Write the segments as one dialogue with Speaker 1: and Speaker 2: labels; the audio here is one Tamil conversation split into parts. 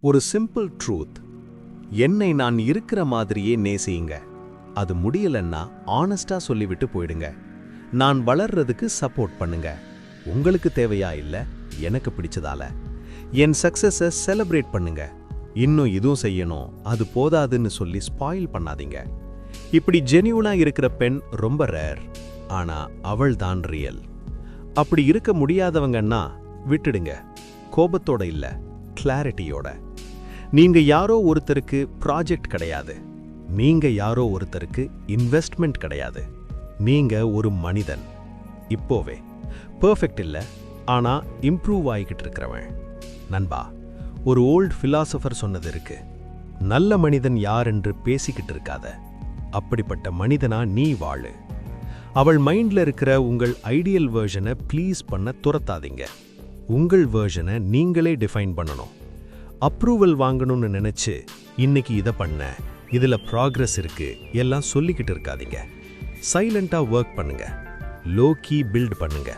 Speaker 1: ஒரு சிம்பிள் ட்ரூத் என்னை நான் இருக்கிற மாதிரியே நேசியுங்க. அது முடியலன்னா ஆனஸ்டா சொல்லிவிட்டு போயிடுங்க. நான் வளர்றதுக்கு சப்போர்ட் பண்ணுங்க. உங்களுக்கு தேவையா இல்லை? எனக்கு பிடிச்சதால. என் சக்சஸை செலிப்ரேட் பண்ணுங்க. இன்னும் இதுவும் செய்யணும். அது போதாதுன்னு சொல்லி ஸ்பாயில் பண்ணாதீங்க. இப்படி ஜெனியூனா இருக்கிற பெண் ரொம்ப ரேர் ஆனா அவள் தான் ரியல் அப்படி இருக்க முடியாதவங்கன்னா விட்டுடுங்க. கோபத்தோட இல்ல. கிளாரிட்டியோட நீங்க யாரோ ஒருத்தருக்கு ப்ராஜெக்ட் கிடையாது. நீங்க யாரோ ஒருத்தருக்கு இன்வெஸ்ட்மெண்ட் கிடையாது. நீங்க ஒரு மனிதன். இப்போவே பர்ஃபெக்ட் இல்லை ஆனா இம்ப்ரூவ் ஆகிக்கிட்டு இருக்கிறவன். நண்பா ஒரு ஓல்ட் ஃபிலாசபர் சொன்னது இருக்கு. நல்ல மனிதன் யார் என்று பேசிக்கிட்டு இருக்காத. அப்படிப்பட்ட மனிதனா நீ வாழு. அவள் மைண்டில் இருக்கிற உங்கள் ஐடியல் வெர்ஷனை ப்ளீஸ் பண்ண துரத்தாதீங்க. உங்கள் வேர்ஷனை நீங்களே டிஃபைன் பண்ணணும். அப்ரூவல் வாங்கணும்னு நினைச்சு இன்னைக்கு இதை பண்ண. இதில் ப்ராக்ரஸ் இருக்கு. எல்லாம் சொல்லிக்கிட்டு இருக்காதீங்க. சைலண்டாக ஒர்க் பண்ணுங்க. லோ கீ பில்ட் பண்ணுங்க.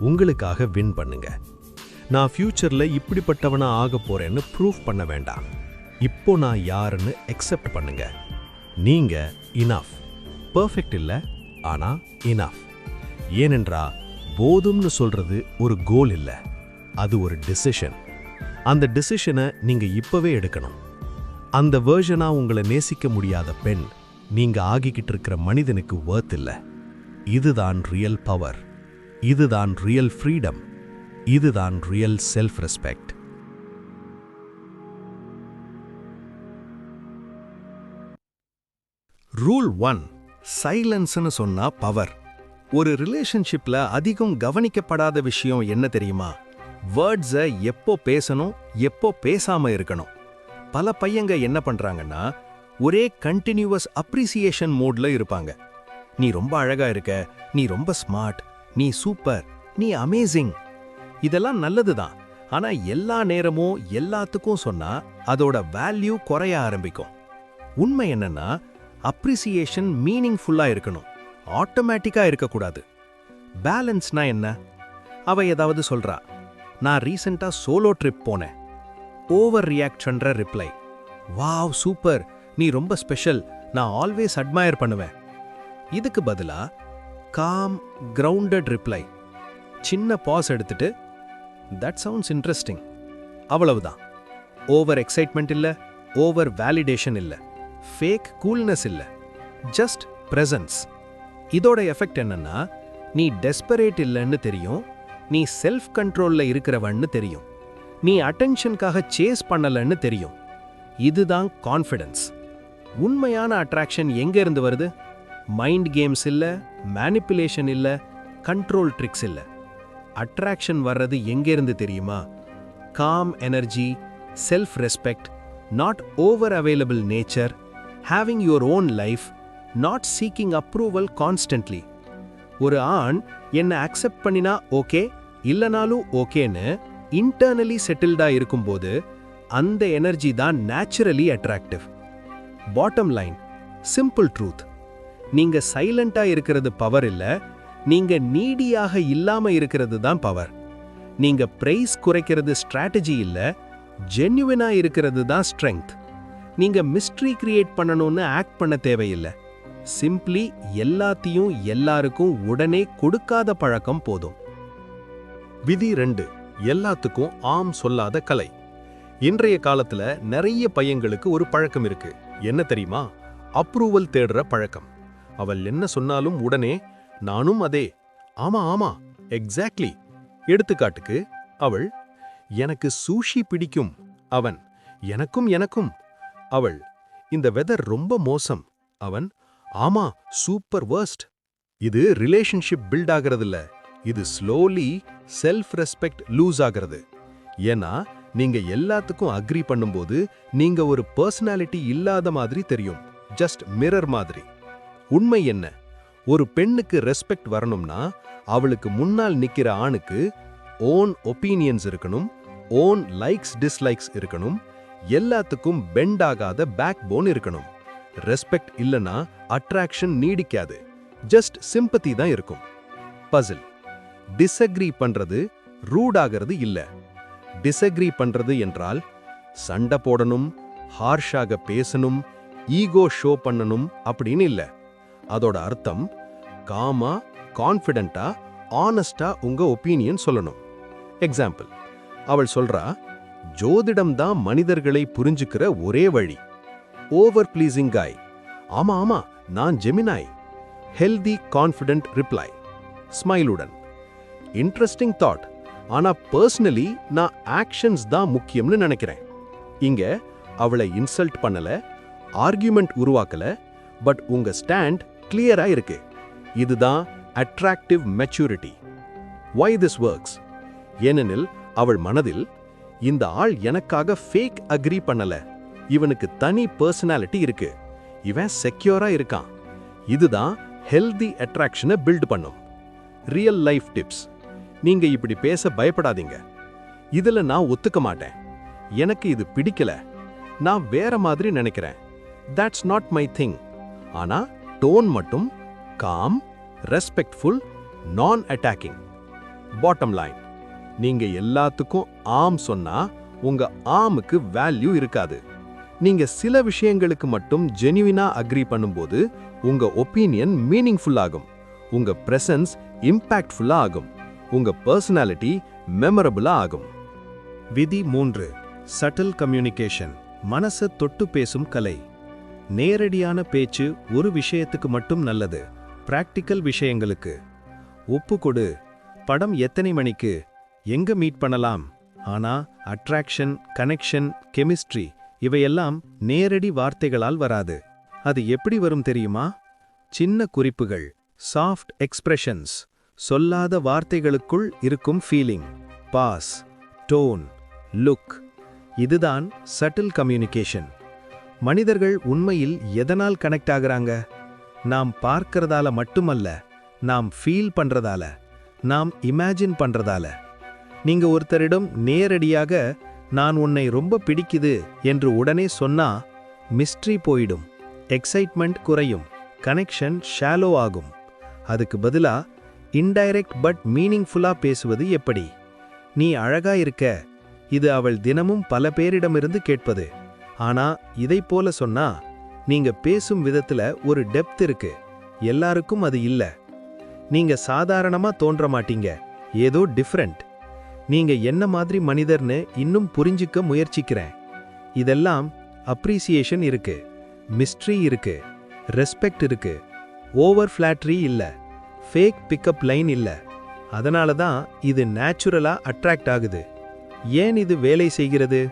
Speaker 1: உங்களுக்காக வின் பண்ணுங்க. நான் ஃப்யூச்சரில் இப்படிப்பட்டவனா ஆக போறேன்னு ப்ரூஃப் பண்ண வேண்டாம். இப்போ நான் யாருன்னு அக்செப்ட் பண்ணுங்க. நீங்க இனஃப் பர்ஃபெக்ட் இல்லை ஆனால் இனஃப் ஏனென்றா போதும்னு சொல்றது ஒரு கோல் இல்லை. அது ஒரு டிசிஷன் அந்த டிசிஷனை நீங்கள் இப்போவே எடுக்கணும். அந்த வேர்ஷனா உங்களை நேசிக்க முடியாத பெண் நீங்க ஆகிக்கிட்டு இருக்கிற மனிதனுக்கு worth இல்ல. இதுதான் ரியல் பவர் இதுதான் ரியல் ஃப்ரீடம் இதுதான் real self respect rule one சைலன்ஸ்னு சொன்னா பவர் ஒரு ரிலேஷன்ஷிப்ல அதிகம் கவனிக்கப்படாத விஷயம் என்ன தெரியுமா? வேர்ட்ஸை எப்போ பேசணும் எப்போ பேசாம இருக்கணும்? பல பையங்க என்ன பண்றாங்கன்னா ஒரே கண்டினியூவஸ் அப்ரிசியேஷன் மோடில் இருப்பாங்க. நீ ரொம்ப அழகா இருக்க நீ ரொம்ப ஸ்மார்ட் நீ சூப்பர் நீ அமேசிங் இதெல்லாம் நல்லது தான் ஆனா எல்லா நேரமும் எல்லாத்துக்கும் சொன்னா அதோட வேல்யூ குறைய ஆரம்பிக்கும். உண்மை என்னன்னா அப்ரிசியேஷன் மீனிங்ஃபுல்லாக இருக்கணும். ஆட்டோமேட்டிக்கா இருக்கக்கூடாது. பேலன்ஸ்னா என்ன? அவ ஏதாவது சொல்றா நான் ரீசெண்டாக சோலோ ட்ரிப் போனேன். ஓவர் ரியாக்ட்ன்ற ரிப்ளை. Wow super. நீ ரொம்ப ஸ்பெஷல். நான் ஆல்வேஸ் அட்மயர் பண்ணுவேன். இதுக்கு பதிலாக காம் கிரவுண்டட் ரிப்ளை. சின்ன பாஸ் எடுத்துட்டு தட் சவுண்ட்ஸ் இன்ட்ரெஸ்டிங் அவ்வளவுதான். ஓவர் எக்ஸைட்மெண்ட் இல்லை ஓவர் வேலிடேஷன் இல்லை ஃபேக் கூல்னஸ் இல்லை ஜஸ்ட் ப்ரெசன்ஸ். இதோட எஃபெக்ட் என்னன்னா நீ டெஸ்பரேட் இல்லைன்னு தெரியும் நீ செல்ஃப் கண்ட்ரோல்ல இருக்கிறவன்னு தெரியும். நீ அட்டென்ஷனுக்காக சேஸ் பண்ணலன்னு தெரியும். இதுதான் கான்ஃபிடன்ஸ் உண்மையான அட்ராக்ஷன் எங்கேருந்து வருது? மைண்ட் கேம்ஸ் இல்ல மேனிப்புலேஷன் இல்ல கண்ட்ரோல் ட்ரிக்ஸ் இல்ல. அட்ராக்ஷன் வர்றது எங்கேருந்து தெரியுமா? Calm energy self respect not over available nature having your own life not seeking approval constantly ஒரு ஆண் என்னை அக்செப்ட் பண்ணினா ஓகே இல்லைனாலும் ஓகேன்னு இன்டர்னலி செட்டில்டா இருக்கும்போது அந்த எனர்ஜி தான் naturally attractive bottom line simple truth நீங்க சைலண்டா இருக்கிறது பவர் இல்லை நீங்க நீடியாக இல்லாம இருக்கிறது தான் பவர் நீங்க பிரைஸ் குறைக்கிறது ஸ்ட்ராட்டஜி இல்லை ஜென்யுவனா இருக்கிறது தான் ஸ்ட்ரெங்க் நீங்க மிஸ்ட்ரி கிரியேட் பண்ணணும்னு ஆக்ட் பண்ண தேவையில்லை. சிம்பிளி எல்லாத்தையும் எல்லாருக்கும் உடனே கொடுக்காத பழக்கம் போதும். விதி ரெண்டு எல்லாத்துக்கும் ஆம் சொல்லாத கலை. இன்றைய காலத்துல நிறைய பையங்களுக்கு ஒரு பழக்கம் இருக்கு. என்ன தெரியுமா? அப்ரூவல் தேடுற பழக்கம். அவள் என்ன சொன்னாலும் உடனே நானும் அதே. ஆமா ஆமா எக்ஸாக்ட்லி எடுத்துக்காட்டுக்கு அவள் எனக்கு சூஷி பிடிக்கும். அவன் எனக்கும் எனக்கும். அவள் இந்த வெதர் ரொம்ப மோசம். அவன் ஆமா சூப்பர் வர்ஸ்ட் இது ரிலேஷன்ஷிப் பில்ட் ஆகிறதில்ல. இது ஸ்லோலி செல்ஃப் ரெஸ்பெக்ட் லூஸ் ஆகிறது. ஏன்னா நீங்க எல்லாத்துக்கும் அக்ரி பண்ணும்போது நீங்க ஒரு பர்சனாலிட்டி இல்லாத மாதிரி தெரியும். ஜஸ்ட் மிரர் மாதிரி. உண்மை என்ன? ஒரு பெண்ணுக்கு ரெஸ்பெக்ட் வரணும்னா அவளுக்கு முன்னால் நிக்கிற ஆணுக்கு ஓன் ஒப்பீனியன்ஸ் இருக்கணும் ஓன் லைக்ஸ் டிஸ்லைக்ஸ் இருக்கணும் எல்லாத்துக்கும் பெண்ட் ஆகாத பேக் போன் இருக்கணும். ரெஸ்பெக்ட் இல்லனா அட்ராக்ஷன் நீடிக்காது. ஜஸ்ட் சிம்பத்தி தான் இருக்கும். பசில். டிஸ்அக்ரி பண்றது ரூட் ஆகிறது இல்ல. டிசக்ரி பண்றது என்றால் சண்டை போடணும் ஹார்ஷாக பேசணும் ஈகோ ஷோ பண்ணணும் அப்படின்னு இல்ல. அதோட அர்த்தம் காமா கான்ஃபிடென்ட்டா ஆனஸ்டா உங்க ஒப்பீனியன் சொல்லணும். எக்ஸாம்பிள். அவள் சொல்றா ஜோதிடம் தான் மனிதர்களை புரிஞ்சுக்கிற ஒரே வழி. ஓவர் ப்ளீசிங் காய் ஆமா ஆமா நான் ஜெமினாய். ஹெல்தி கான்ஃபிடென்ட் ரிப்ளை ஸ்மைலுடன். இன்ட்ரெஸ்டிங் தாட் ஆனா பர்சனலி நான் ஆக்ஷன்ஸ் தான் முக்கியம்னு நினைக்கிறேன். இங்க அவளை இன்சல்ட் பண்ணல ஆர்கியூமெண்ட் உருவாக்கல பட் உங்க ஸ்டாண்ட் கிளியரா இருக்கு. இதுதான் attractive maturity why this works ஏனெனில் அவள் மனதில் இந்த ஆள் எனக்காக ஃபேக் அக்ரி பண்ணல. இவனுக்கு தனி பர்சனாலிட்டி இருக்கு. இவன் செக்யூரா இருக்கான். இதுதான் ஹெல்தி அட்ராக்ஷனை பில்ட் பண்ணும். ரியல் லைஃப் டிப்ஸ் நீங்க இப்படி பேச பயப்படாதீங்க. இதுல நான் ஒத்துக்க மாட்டேன். எனக்கு இது பிடிக்கல. நான் வேற மாதிரி நினைக்கிறேன். தட்ஸ் நாட் மை திங் ஆனா டோன் மட்டும் காம் ரெஸ்பெக்ட்ஃபுல் நான் அட்டாக்கிங் பாட்டம் லைன் நீங்க எல்லாத்துக்கும் ஆம் சொன்னா உங்க ஆமுக்கு வேல்யூ இருக்காது. நீங்க சில விஷயங்களுக்கு மட்டும் ஜெனுவினா அக்ரி பண்ணும்போது உங்க ஒப்பீனியன் மீனிங்ஃபுல் ஆகும். உங்க பிரசன்ஸ் இம்பாக்ட்ஃபுல்லா ஆகும். உங்க பர்சனாலிட்டி மெமரபுளா ஆகும். விதி மூன்று சட்டில் கம்யூனிகேஷன் மனச தொட்டு பேசும் கலை. நேரடியான பேச்சு ஒரு விஷயத்துக்கு மட்டும் நல்லது பிராக்டிக்கல் விஷயங்களுக்கு. ஒப்பு கொடு படம் எத்தனை மணிக்கு எங்க மீட் பண்ணலாம்? ஆனா அட்ராக்ஷன் கனெக்ஷன் கெமிஸ்ட்ரி இவையெல்லாம் நேரடி வார்த்தைகளால் வராது. அது எப்படி வரும் தெரியுமா? சின்ன குறிப்புகள் சாஃப்ட் எக்ஸ்பிரஷன்ஸ் சொல்லாத வார்த்தைகளுக்குள் இருக்கும் ஃபீலிங் பாஸ் டோன் லுக் இதுதான் சட்டில் கம்யூனிகேஷன் மனிதர்கள் உண்மையில் எதனால் கனெக்ட் ஆகுறாங்க? நாம் பார்க்கறதால மட்டுமல்ல நாம் ஃபீல் பண்றதால நாம் இமேஜின் பண்றதால. நீங்க ஒருத்தரிடம் நேரடியாக நான் உன்னை ரொம்ப பிடிக்குது என்று உடனே சொன்னா மிஸ்ட்ரி போயிடும். எக்ஸைட்மெண்ட் குறையும். கனெக்ஷன் ஷாலோ ஆகும். அதுக்கு பதிலா இன்டைரக்ட் பட் மீனிங்ஃபுல்லா பேசுவது எப்படி? நீ அழகா இருக்க. இது அவள் தினமும் பல பேரிடமிருந்து கேட்பது. ஆனா இதை போல சொன்னா நீங்க பேசும் விதத்துல ஒரு டெப்த் இருக்கு. எல்லாருக்கும் அது இல்ல. நீங்க சாதாரணமா தோன்ற மாட்டீங்க. ஏதோ டிஃப்ரெண்ட். நீங்க என்ன மாதிரி மனிதர்னு இன்னும் புரிஞ்சிக்க முயற்சிக்கிறேன். இதெல்லாம் அப்ரிசியேஷன் இருக்கு மிஸ்ட்ரி இருக்கு ரெஸ்பெக்ட் இருக்கு ஓவர் ஃபிளாட்ரி இல்லை ஃபேக் பிக்கப் லைன் இல்லை. அதனால தான் இது நேச்சுரலாக அட்ராக்ட் ஆகுது. ஏன் இது வேலை செய்கிறது?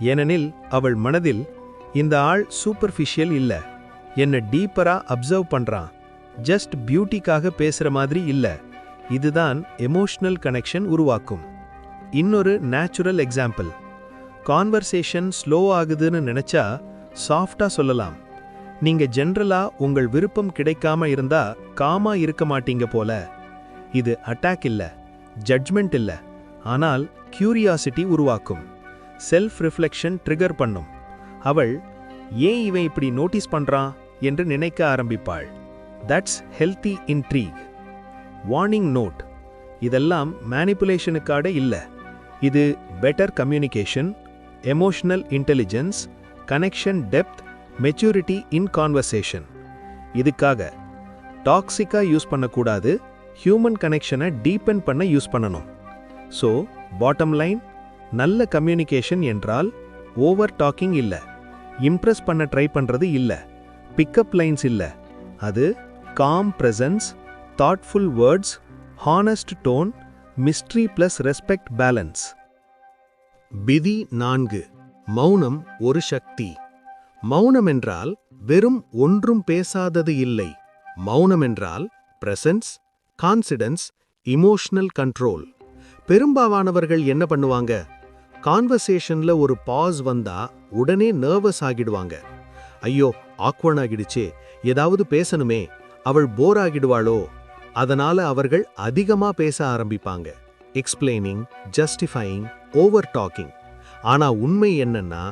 Speaker 1: ஏனெனில் அவள் மனதில் இந்த ஆள் சூப்பர்ஃபிஷியல் இல்லை. என்னை டீப்பராக அப்சர்வ் பண்ணுறான் ஜஸ்ட் பியூட்டிக்காக பேசுகிற மாதிரி இல்லை. இதுதான் எமோஷ்னல் கனெக்ஷன் உருவாக்கும். இன்னொரு நேச்சுரல் எக்ஸாம்பிள் கான்வர்சேஷன் ஸ்லோ ஆகுதுன்னு நினச்சா சாஃப்டாக சொல்லலாம். நீங்கள் ஜென்ரலாக உங்கள் விருப்பம் கிடைக்காம இருந்தா காமா இருக்க மாட்டீங்க போல. இது அட்டாக் இல்லை ஜட்ஜ்மெண்ட் இல்லை ஆனால் கியூரியாசிட்டி உருவாக்கும். செல்ஃப் ரிஃப்ளெக்ஷன் ட்ரிகர் பண்ணும். அவள் ஏன் இவன் இப்படி நோட்டீஸ் பண்ணுறான் என்று நினைக்க ஆரம்பிப்பாள். That's healthy intrigue warning note இதெல்லாம் மேனிப்புலேஷனுக்காக இல்லை. இது better communication emotional intelligence connection depth maturity in conversation இதுக்காக டாக்ஸிக்காக யூஸ் பண்ணக்கூடாது ஹியூமன் கனெக்ஷனை டீப்பன் பண்ண யூஸ் பண்ணணும். ஸோ பாட்டம் லைன் நல்ல கம்யூனிகேஷன் என்றால் ஓவர் டாக்கிங் இல்லை இம்ப்ரெஸ் பண்ண ட்ரை பண்ணுறது இல்லை பிக்கப் லைன்ஸ் இல்லை. அது calm presence thoughtful words honest tone mystery plus respect balance விதி நான்கு. மௌனம் ஒரு சக்தி. மௌனம் என்றால் வெறும் ஒன்றும் பேசாதது இல்லை. மௌனம் என்றால் பிரசன்ஸ் கான்சிடன்ஸ் இமோஷனல் கண்ட்ரோல் பெரும்பாவானவர்கள் என்ன பண்ணுவாங்க? கான்வர்சேஷன்ல ஒரு பாஸ் வந்தா உடனே நர்வஸ் ஆகிடுவாங்க. ஐயோ ஆக்வர்ன் ஆகிடுச்சே. ஏதாவது பேசணுமே. அவள் போர் ஆகிடுவாளோ? அதனால அவர்கள் அதிகமா பேச ஆரம்பிப்பாங்க. எக்ஸ்பிளைனிங் ஜஸ்டிஃபையிங் ஓவர் டாக்கிங் ஆனா உண்மை என்னன்னா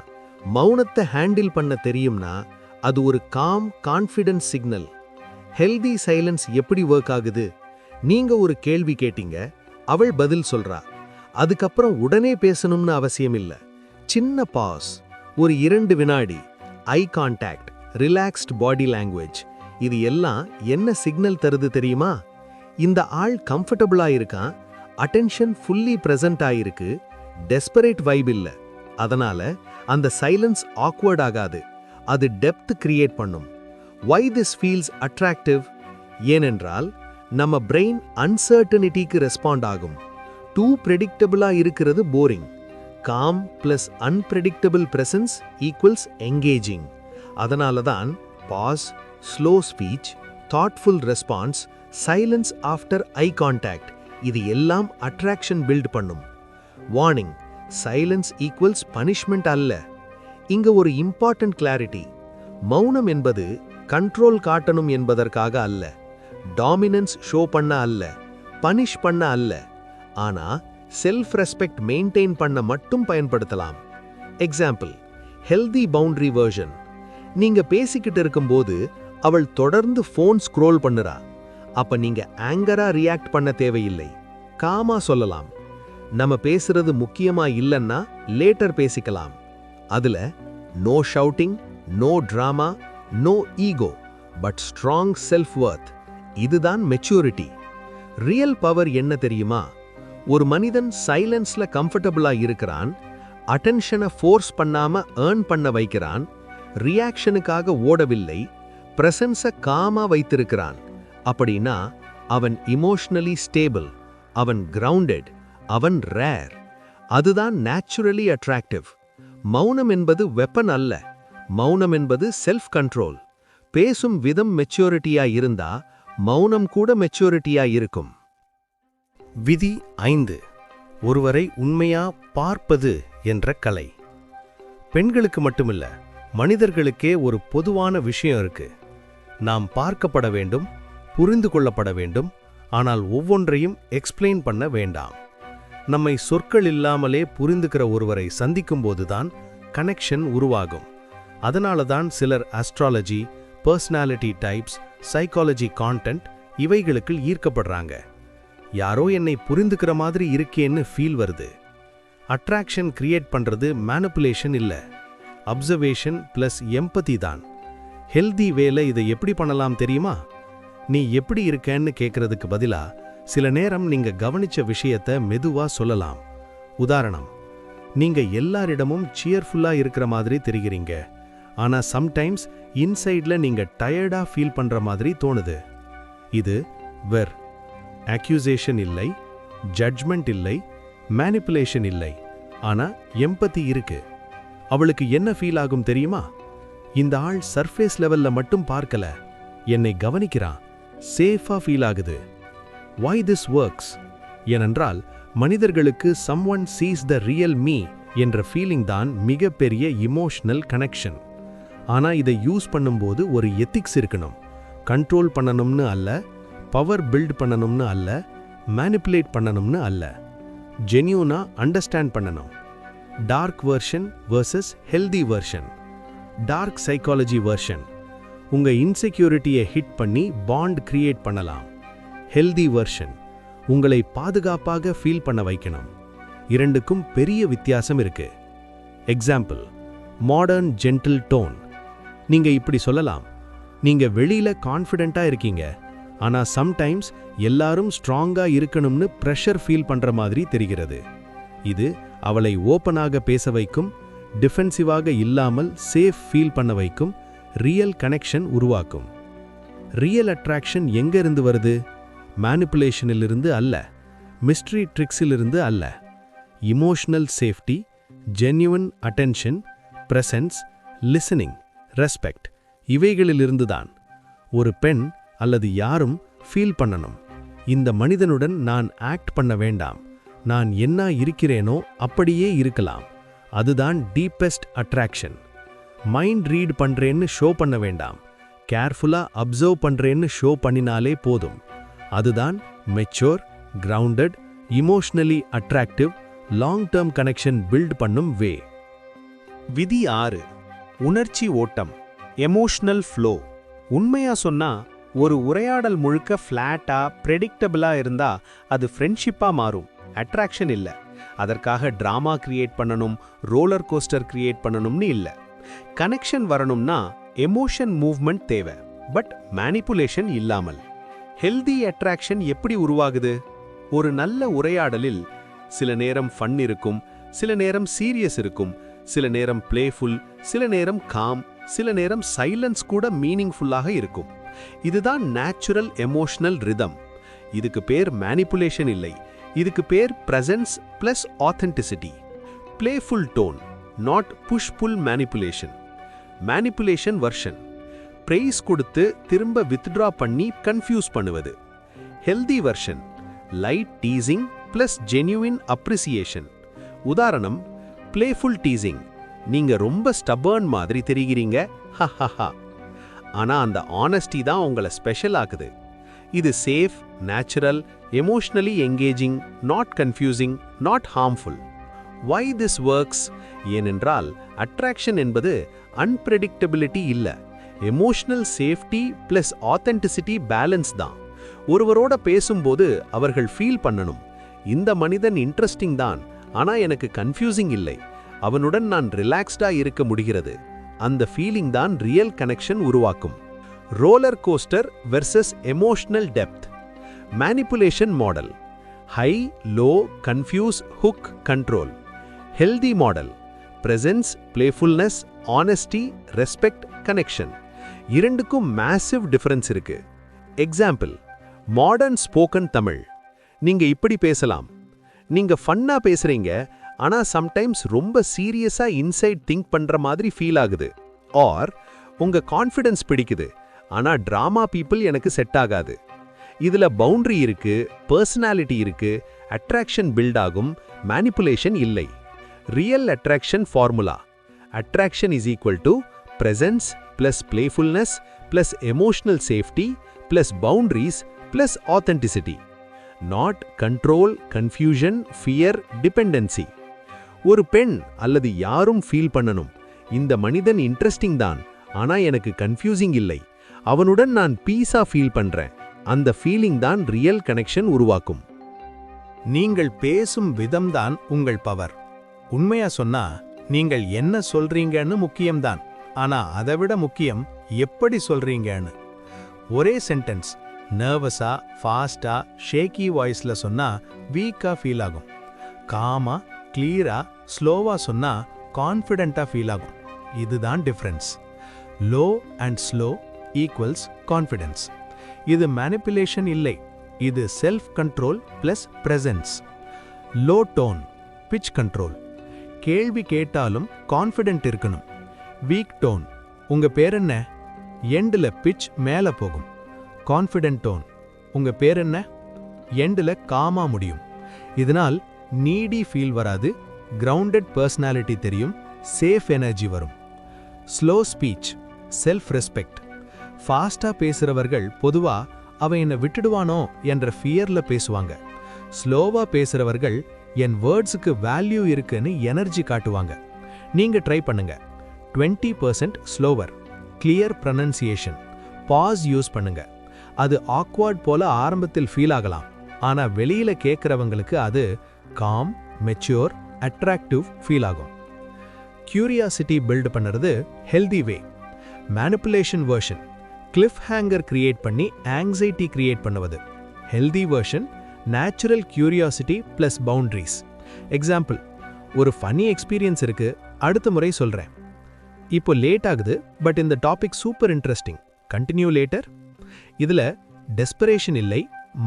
Speaker 1: மௌனத்தை ஹேண்டில் பண்ண தெரியும்னா அது ஒரு calm confidence signal healthy silence எப்படி ஒர்க் ஆகுது? நீங்க ஒரு கேள்வி கேட்டீங்க அவள் பதில் சொல்றா. அதுக்கப்புறம் உடனே பேசணும்னு அவசியம் இல்ல. சின்ன பாஸ் ஒரு இரண்டு வினாடி eye contact relaxed body language இது எல்லாம் என்ன சிக்னல் தருது தெரியுமா? இந்த ஆள் கம்ஃபர்டபுளா இருக்கான். அட்டென்ஷன் ஃபுல்லி ப்ரெசன்ட் ஆயிருக்கு டெஸ்பரேட் வைப் இல்ல. அதனால அந்த சைலன்ஸ் ஆக்வர்ட் ஆகாது. அது டெப்த் கிரியேட் பண்ணும். வை திஸ் ஃபீல்ஸ் அட்ராக்டிவ் ஏனென்றால் நம்ம பிரெயின் அன்சர்டனிட்டிக்கு ரெஸ்பாண்ட் ஆகும். டூ ப்ரெடிக்டபிளா இருக்கிறது boring calm plus unpredictable presence equals engaging அதனால தான் pause slow speech thoughtful response silence after eye contact இது எல்லாம் அட்ராக்ஷன் பில்ட் பண்ணும். வார்னிங் சைலன்ஸ் ஈக்குவல்ஸ் பனிஷ்மெண்ட் அல்ல. இங்க ஒரு இம்பார்ட்டன்ட் கிளாரிட்டி மௌனம் என்பது கண்ட்ரோல் காட்டணும் என்பதற்காக அல்ல. டாமினன்ஸ் ஷோ பண்ண அல்ல. பனிஷ் பண்ண அல்ல. ஆனா செல்ஃப் ரெஸ்பெக்ட் மெயின்டைன் பண்ண மட்டும் பயன்படுத்தலாம். எக்ஸாம்பிள் ஹெல்தி பவுண்டரி வெர்ஷன் நீங்க பேசிக்கிட்டு இருக்கும்போது அவள் தொடர்ந்து ஃபோன் ஸ்க்ரோல் பண்ணுறா. அப்ப நீங்க ஆங்கரா ரியாக்ட் பண்ண தேவையில்லை. காமா சொல்லலாம். நம்ம பேசுறது முக்கியமா இல்லைன்னா லேட்டர் பேசிக்கலாம். அதுல no shouting no drama no ego but strong self worth இதுதான் மெச்சூரிட்டி ரியல் பவர் என்ன தெரியுமா? ஒரு மனிதன் சைலன்ஸ்ல கம்ஃபர்டபுளா இருக்கிறான் அட்டென்ஷனை ஃபோர்ஸ் பண்ணாம ஏர்ன் பண்ண வைக்கிறான் ரியாக்ஷனுக்காக ஓடவில்லை பிரசன்ஸை காமா வைத்திருக்கிறான். அப்படின்னா அவன் இமோஷனலி ஸ்டேபிள் அவன் கிரவுண்டட் அவன் ரேர் அதுதான் நேச்சுரலி அட்ராக்டிவ் மௌனம் என்பது வெப்பன் அல்ல. மௌனம் என்பது செல்ஃப் கண்ட்ரோல் பேசும் விதம் மெச்சூரிட்டியா இருந்தா மௌனம் கூட மெச்சூரிட்டியா இருக்கும். விதி ஐந்து. ஒருவரை உண்மையா பார்ப்பது என்ற கலை. பெண்களுக்கு மட்டுமில்ல மனிதர்களுக்கே ஒரு பொதுவான விஷயம் இருக்கு. நாம் பார்க்கப்பட வேண்டும் புரிந்து கொள்ளப்பட வேண்டும். ஆனால் ஒவ்வொன்றையும் எக்ஸ்பிளைன் பண்ண வேண்டாம். நம்மை சொற்கள் இல்லாமலே புரிந்துக்கிற ஒருவரை சந்திக்கும்போதுதான் கனெக்ஷன் உருவாகும். அதனால தான் சிலர் astrology personality types psychology content இவைகளுக்கு ஈர்க்கப்படுறாங்க. யாரோ என்னை புரிந்துக்கிற மாதிரி இருக்கேன்னு ஃபீல் வருது. அட்ராக்ஷன் கிரியேட் பண்றது மேனுப்புலேஷன் இல்லை. அப்சர்வேஷன் பிளஸ் எம்பதி தான். ஹெல்தி வேலை இதை எப்படி பண்ணலாம் தெரியுமா? நீ எப்படி இருக்கேன்னு கேட்கறதுக்கு பதிலா சில நேரம் நீங்க கவனிச்ச விஷயத்த மெதுவா சொல்லலாம். உதாரணம் நீங்க எல்லாரிடமும் சியர்ஃபுல்லா இருக்கிற மாதிரி தெரிகிறீங்க. ஆனா சம்டைம்ஸ் இன்சைட்ல நீங்க டயர்டா ஃபீல் பண்ற மாதிரி தோணுது. இது வெர் அக்யூசேஷன் இல்லை ஜட்ஜ்மெண்ட் இல்லை மேனிப்புலேஷன் இல்லை. ஆனா எம்பத்தி இருக்கு. அவளுக்கு என்ன ஃபீல் ஆகும் தெரியுமா? இந்த ஆள் சர்ஃபேஸ் லெவல்ல மட்டும் பார்க்கல. என்னை கவனிக்கிறான். சேஃபாக ஃபீல் ஆகுது. வை திஸ் ஒர்க்ஸ் ஏனென்றால் மனிதர்களுக்கு someone sees the real me என்ற ஃபீலிங் தான் மிகப்பெரிய இமோஷனல் கனெக்ஷன் ஆனால் இதை யூஸ் பண்ணும்போது ஒரு எத்திக்ஸ் இருக்கணும். கண்ட்ரோல் பண்ணணும்னு அல்ல பவர் பில்ட் பண்ணணும்னு அல்ல மேனிப்புலேட் பண்ணணும்னு அல்ல. ஜென்யூனாக அண்டர்ஸ்டாண்ட் பண்ணணும். Dark version versus healthy version dark psychology version உங்கள் இன்செக்யூரிட்டியை ஹிட் பண்ணி பாண்ட் கிரியேட் பண்ணலாம். ஹெல்தி வெர்ஷன் உங்களை பாதுகாப்பாக ஃபீல் பண்ண வைக்கணும். இரண்டுக்கும் பெரிய வித்தியாசம் இருக்கு. எக்ஸாம்பிள் மாடர்ன் ஜென்டில் டோன் நீங்க இப்படி சொல்லலாம். நீங்க வெளியில கான்ஃபிடென்ட்டா இருக்கீங்க. ஆனா சம்டைம்ஸ் எல்லாரும் ஸ்ட்ராங்கா இருக்கணும்னு ப்ரெஷர் ஃபீல் பண்ற மாதிரி தெரிகிறது. இது அவளை ஓப்பனாக பேச வைக்கும் டிஃபென்சிவாக இல்லாமல் சேஃப் ஃபீல் பண்ண வைக்கும் ரியல் கனெக்ஷன் உருவாக்கும். ரியல் அட்ராக்ஷன் எங்க இருந்து வருது? மேனிப்புலேஷனிலிருந்து அல்ல. மிஸ்ட்ரி ட்ரிக்ஸிலிருந்து அல்ல. Emotional safety genuine attention presence listening respect இவைகளிலிருந்து தான் ஒரு பெண் அல்லது யாரும் ஃபீல் பண்ணணும். இந்த மனிதனுடன் நான் ஆக்ட் பண்ண வேண்டாம். நான் என்ன இருக்கிறேனோ அப்படியே இருக்கலாம். அதுதான் டீப்பெஸ்ட் அட்ராக்ஷன் மைண்ட் ரீட் பண்றேன்னு ஷோ பண்ண வேண்டாம். கேர்ஃபுல்லா அப்சர்வ் பண்றேன்னு ஷோ பண்ணினாலே போதும். அதுதான் mature grounded emotionally attractive long term connection build பண்ணும் வே
Speaker 2: விதி ஆறு உணர்ச்சி ஓட்டம் எமோஷ்னல் ஃப்ளோ உண்மையா சொன்னா ஒரு உரையாடல் முழுக்க ஃப்ளாட்டாக ப்ரெடிக்டபிளா இருந்தா அது ஃப்ரெண்ட்ஷிப்பா மாறும். அட்ராக்ஷன் இல்ல. அதற்காக ட்ராமா கிரியேட் பண்ணணும் ரோலர் கோஸ்டர் கிரியேட் பண்ணணும்னு இல்ல. கனெக்ஷன் வரணும்னா எமோஷன் மூவ்மெண்ட் தேவை. பட் மேனிப்புலேஷன் இல்லாமல். ஹெல்தி அட்ராக்ஷன் எப்படி உருவாகுது? ஒரு நல்ல உரையாடலில் சில நேரம் ஃபன் இருக்கும் சில நேரம் சீரியஸ் இருக்கும் சில நேரம் பிளேஃபுல் சில நேரம் காம் சில நேரம் சைலன்ஸ் கூட மீனிங்ஃபுல்லாக இருக்கும். இதுதான் நேச்சுரல் எமோஷனல் ரிதம் இதுக்கு பேர் மேனிப்புலேஷன் இல்லை. இதுக்கு பேர் presence plus authenticity playful tone not push pull manipulation manipulation version prize கொடுத்து திரும்ப வித்ட்ரா பண்ணி கன்ஃபியூஸ் பண்ணுவது. Healthy version light teasing plus genuine appreciation உதாரணம் பிளேஃபுல் டீசிங் நீங்கள் ரொம்ப ஸ்டபர்ன் மாதிரி தெரிகிறீங்க. ஹஹஹா ஆனால் அந்த ஆனஸ்டி தான் உங்களை ஸ்பெஷல் ஆக்குது. இது safe natural emotionally engaging not confusing not harmful why this works ஏனென்றால் அட்ராக்ஷன் என்பது அன்பிரடிக்டபிலிட்டி இல்லை. Emotional safety plus authenticity balance தான். ஒருவரோட பேசும்போது அவர்கள் ஃபீல் பண்ணணும். இந்த மனிதன் இன்ட்ரெஸ்டிங் தான். ஆனால் எனக்கு கன்ஃபியூசிங் இல்லை. அவனுடன் நான் ரிலாக்ஸ்டாக இருக்க முடிகிறது. அந்த ஃபீலிங் தான் ரியல் கனெக்ஷன் உருவாக்கும். Roller coaster versus emotional depth manipulation model high low confuse hook control healthy model. Presence playfulness honesty respect connection இரண்டுக்கும் மேசிவ் டிஃபரன்ஸ் இருக்கு. Example modern spoken Tamil. நீங்க இப்படி பேசலாம். நீங்க ஃபன்னா பேசுறீங்க ஆனா சம்டைம்ஸ் ரொம்ப சீரியஸா இன்சைட் திங்க் பண்ற மாதிரி ஃபீல் ஆகுது. ஆர் உங்க கான்ஃபிடன்ஸ் பிடிக்குது ஆனா டிராமா பீப்புள் எனக்கு செட் ஆகாது. இதுல பவுண்டரி இருக்கு பர்சனாலிட்டி இருக்கு அட்ராக்ஷன் பில்ட் ஆகும் மேனிப்புலேஷன் இல்லை. Real attraction formula attraction is equal to presence plus playfulness plus emotional safety plus boundaries plus authenticity. Not control confusion fear dependency. ஒரு பெண் அல்லது யாரும் ஃபீல் பண்ணணும். இந்த மனிதன் இன்ட்ரெஸ்டிங் தான். ஆனா எனக்கு கன்ஃபியூசிங் இல்லை. அவனுடன் நான் பீஸா ஃபீல் பண்றேன். அந்த ஃபீலிங் தான் ரியல் கனெக்ஷன் உருவாக்கும்.
Speaker 1: நீங்கள் பேசும் விதம்தான் உங்கள் பவர் உண்மையா சொன்னா நீங்கள் என்ன சொல்றீங்கன்னு முக்கியம்தான். ஆனா அதை விட முக்கியம் எப்படி சொல்றீங்கன்னு. ஒரே சென்டென்ஸ் நர்வஸா ஃபாஸ்டா ஷேக்கி வாய்ஸ்ல சொன்னா வீக்கா ஃபீல் ஆகும். காமா கிளியரா ஸ்லோவா சொன்னா கான்ஃபிடென்ட்டா ஃபீல் ஆகும். இதுதான் difference low and slow equals confidence இது மேனிப்புலேஷன் இல்லை. இது self control plus presence low tone pitch control கேள்வி கேட்டாலும் கான்ஃபிடென்ட் இருக்கணும். வீக் டோன் உங்க பேர் என்ன? எண்டில் பிச் மேலே போகும். கான்ஃபிடென்ட் டோன் உங்க பேர் என்ன? எண்டில் காமா முடியும். இதனால் நீடி ஃபீல் வராது கிரவுண்டட் பர்சனாலிட்டி தெரியும் சேஃப் எனர்ஜி வரும். ஸ்லோ ஸ்பீச் செல்ஃப் ரெஸ்பெக்ட் ஃபாஸ்டா பேசுறவர்கள் பொதுவா அவன் என்னை விட்டுடுவானோ என்ற ஃபியர்ல பேசுவாங்க. ஸ்லோவா பேசுறவர்கள் என் வேர்ட்ஸுக்கு வேல்யூ இருக்குன்னு எனர்ஜி காட்டுவாங்க. நீங்க ட்ரை பண்ணுங்க. Twenty percent slower clear pronunciation pause use பண்ணுங்க. அது ஆக்வர்ட் போல ஆரம்பத்தில் ஃபீல் ஆகலாம். ஆனால் வெளியில கேட்குறவங்களுக்கு அது காம் மெச்சூர் அட்ராக்டிவ் ஃபீல் ஆகும். கியூரியாசிட்டி பில்ட் பண்ணுறது healthy way manipulation version cliffhanger create பண்ணி ஆங்ஸைட்டி கிரியேட் பண்ணுவது. Healthy version natural curiosity plus boundaries example ஒரு ஃபன்னி எக்ஸ்பீரியன்ஸ் இருக்கு அடுத்த முறை சொல்கிறேன் இப்போ லேட் ஆகுது பட் இந்த topic super interesting continue later இதில் டெஸ்பரேஷன் இல்லை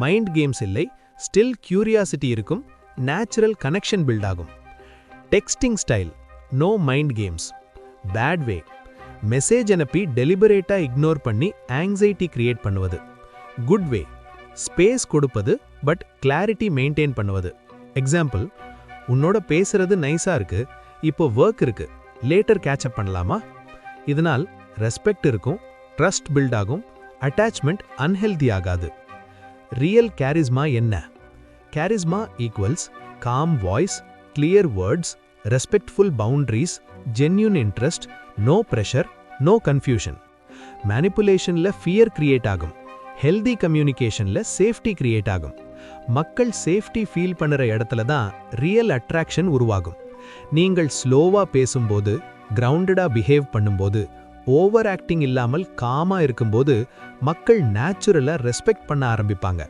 Speaker 1: மைண்ட் கேம்ஸ் இல்லை ஸ்டில் கியூரியாசிட்டி இருக்கும் நேச்சுரல் கனெக்ஷன் பில்ட் ஆகும். Texting style no mind games bad way message அனுப்பி டெலிபரேட்டாக இக்னோர் பண்ணி ஆங்ஸைட்டி கிரியேட் பண்ணுவது. குட் வே ஸ்பேஸ் கொடுப்பது பட் கிளாரிட்டி மெயின்டைன் பண்ணுவது. எக்ஸாம்பிள் உன்னோட பேசுறது நைஸா இருக்கு இப்போ ஒர்க் இருக்கு லேட்டர் கேட்சப் பண்ணலாமா? இதனால் ரெஸ்பெக்ட் இருக்கும் ட்ரஸ்ட் பில்ட் ஆகும் அட்டாச்மெண்ட் அன்ஹெல்தி ஆகாது. ரியல் கேரிஸ்மா என்ன? Charisma equals calm voice clear words respectful boundaries genuine interest no pressure no confusion மேனிப்புலேஷனில் fear create ஆகும் ஹெல்தி கம்யூனிகேஷன்ல சேஃப்டி கிரியேட் ஆகும்.
Speaker 3: மக்கள் சேஃப்டி ஃபீல் பண்ணுற இடத்துல தான் ரியல் அட்ராக்ஷன் உருவாகும். நீங்கள் ஸ்லோவாக பேசும்போது கிரவுண்டடாக பிஹேவ் பண்ணும்போது ஓவர் ஆக்டிங் இல்லாமல் காமாக இருக்கும்போது மக்கள் நேச்சுரலாக ரெஸ்பெக்ட் பண்ண ஆரம்பிப்பாங்க.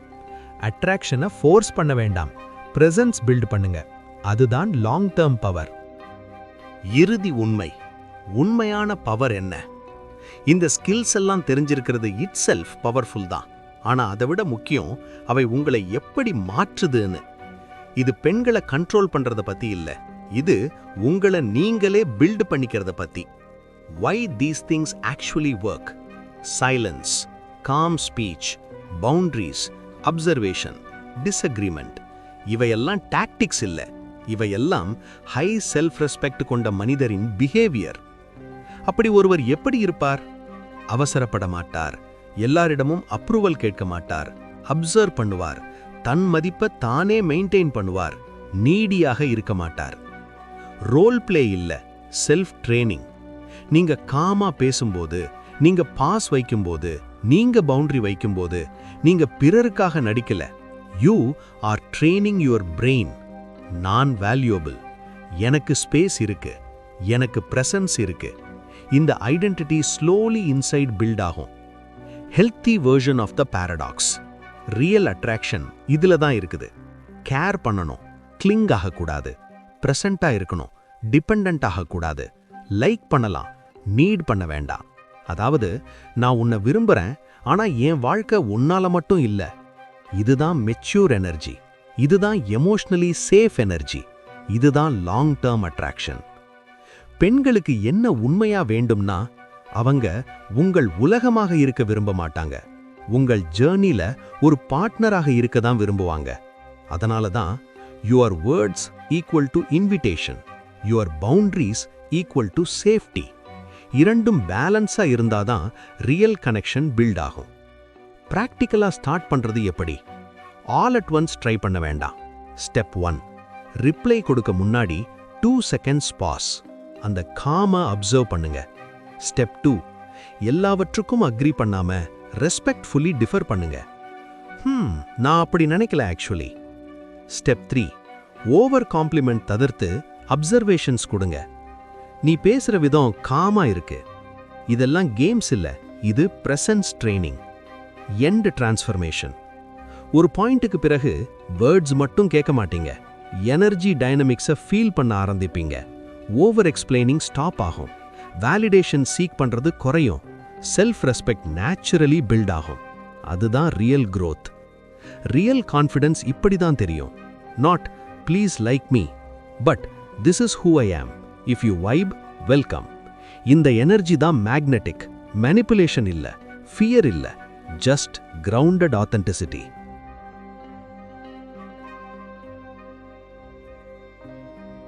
Speaker 3: அட்ராக்ஷனை ஃபோர்ஸ் பண்ண வேண்டாம். ப்ரெசன்ஸ் பில்ட் பண்ணுங்க. அதுதான் லாங் டேர்ம் பவர்.
Speaker 1: இறுதி உண்மை. உண்மையான பவர் என்ன? இந்த ஸ்கில்ஸ் எல்லாம் தெரிஞ்சிருக்கிறது இட் செல்ஃப் பவர்ஃபுல் தான். ஆனா அதை விட முக்கியம் அவை உங்களை எப்படி மாற்றுதுன்னு. இது பெண்களை கண்ட்ரோல் பண்றத பத்தி இல்ல. இது உங்களை நீங்களே பில்ட் பண்ணிக்கிறத பத்தி. Why these things actually work silence calm speech boundaries observation disagreement இவையெல்லாம் டாக்டிக்ஸ் இல்ல. இவையெல்லாம் ஹை செல்ஃப் ரெஸ்பெக்ட் கொண்ட மனிதரின் பிஹேவியர் அப்படி ஒருவர் எப்படி இருப்பார்? அவசரப்பட மாட்டார். எல்லாரிடமும் அப்ரூவல் கேட்க மாட்டார். அப்சர்வ் பண்ணுவார். தன் மதிப்பை தானே மெயின்டைன் பண்ணுவார். நீடியாக இருக்க மாட்டார். ரோல் பிளே இல்ல. செல்ஃப் ட்ரெய்னிங் நீங்க காமா பேசும்போது நீங்க பாஸ் வைக்கும்போது நீங்க பவுண்டரி வைக்கும்போது நீங்க பிறருக்காக நடிக்கல. You are training your brain நான் வேல்யூபிள் எனக்கு ஸ்பேஸ் இருக்கு. எனக்கு ப்ரெசன்ஸ் இருக்கு. இந்த ஐடென்டிட்டி ஸ்லோலி இன்சைட் பில்ட் ஆகும். Healthy version of the paradox real attraction இதுல தான் இருக்குது. கேர் பண்ணணும். கிளிங் ஆகக்கூடாது. ப்ரெசண்டா இருக்கணும். டிபெண்ட் ஆகக்கூடாது. லைக் பண்ணலாம். நீட் பண்ண வேண்டாம். அதாவது நான் உன்னை விரும்புறேன் ஆனா என் வாழ்க்கை உன்னால மட்டும் இல்ல. இதுதான் மெச்சூர் எனர்ஜி இதுதான் எமோஷ்னலி சேஃப் எனர்ஜி இதுதான் லாங் டேர்ம் அட்ராக்ஷன் பெண்களுக்கு என்ன உண்மையா வேண்டும்னா அவங்க உங்கள் உலகமாக இருக்க விரும்ப மாட்டாங்க. உங்கள் ஜேர்னில ஒரு பார்ட்னராக இருக்க தான் விரும்புவாங்க. அதனால தான் your words equal to invitation your boundaries equal to safety இரண்டும் பேலன்ஸா இருந்தாதான் ரியல் கனெக்ஷன் பில்ட் ஆகும். ப்ராக்டிக்கலாக ஸ்டார்ட் பண்றது எப்படி? ஆல் அட் ஒன்ஸ் ட்ரை பண்ண வேண்டாம். ஸ்டெப் ஒன் ரிப்ளை கொடுக்க முன்னாடி டூ செகண்ட்ஸ் பாஸ் அந்த காம அப்சர்வ் பண்ணுங்க. ஸ்டெப் டூ எல்லாவற்றுக்கும் அக்ரி பண்ணாம ரெஸ்பெக்ட்ஃபுல்லி டிஃபர் பண்ணுங்க. ஹம் நான் அப்படி நினைக்கல actually step three over compliment தவிர்த்து அப்சர்வேஷன்ஸ் கொடுங்க. நீ பேசுற விதம் காமா இருக்கு. இதெல்லாம் கேம்ஸ் இல்ல. இது ப்ரெசன்ஸ் ட்ரைனிங் எண்ட் டிரான்ஸ்ஃபர்மேஷன் ஒரு பாயிண்ட்டுக்கு பிறகு வேர்ட்ஸ் மட்டும் கேட்க மாட்டீங்க. எனர்ஜி டைனமிக்ஸை ஃபீல் பண்ண ஆரம்பிப்பீங்க. ஓவர் எக்ஸ்பிளைனிங் ஸ்டாப் ஆகும். வேலிடேஷன் சீக் பண்றது குறையும். செல்ஃப் ரெஸ்பெக்ட் நேச்சுரலி பில்ட் ஆகும். அதுதான் ரியல் க்ரோத் ரியல் கான்ஃபிடன்ஸ் இப்படி தான் தெரியும். Not please like me but this is who I am if you vibe welcome இந்த எனர்ஜி தான் மேக்னெட்டிக் மேனிப்புலேஷன் இல்ல. ஃபியர் இல்ல. Just grounded authenticity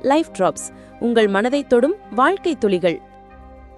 Speaker 4: life drops உங்கள் மனதை தொடும் வாழ்க்கை துளிகள்.